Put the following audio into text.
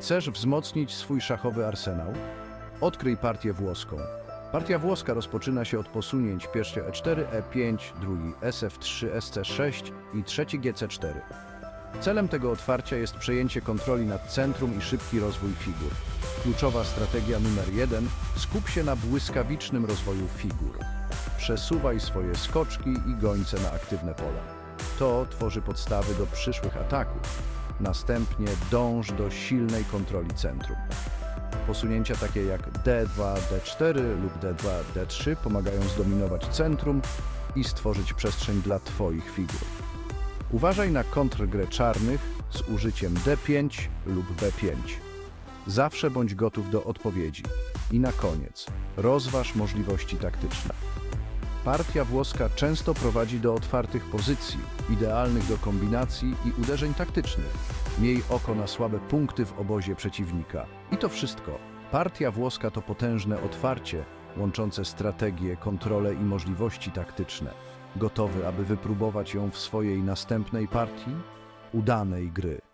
Chcesz wzmocnić swój szachowy arsenał? Odkryj partię włoską. Partia włoska rozpoczyna się od posunięć pierwszy E4, E5, drugi SF3, SC6 i trzeci GC4. Celem tego otwarcia jest przejęcie kontroli nad centrum i szybki rozwój figur. Kluczowa strategia numer jeden skup się na błyskawicznym rozwoju figur. Przesuwaj swoje skoczki i gońce na aktywne pola. To tworzy podstawy do przyszłych ataków. Następnie dąż do silnej kontroli centrum. Posunięcia takie jak D2, D4 lub D2, D3 pomagają zdominować centrum i stworzyć przestrzeń dla Twoich figur. Uważaj na kontrgrę czarnych z użyciem D5 lub B5. Zawsze bądź gotów do odpowiedzi. I na koniec, rozważ możliwości taktyczne. Partia włoska często prowadzi do otwartych pozycji, idealnych do kombinacji i uderzeń taktycznych. Miej oko na słabe punkty w obozie przeciwnika. I to wszystko. Partia włoska to potężne otwarcie, łączące strategię, kontrolę i możliwości taktyczne. Gotowy, aby wypróbować ją w swojej następnej partii? Udanej gry.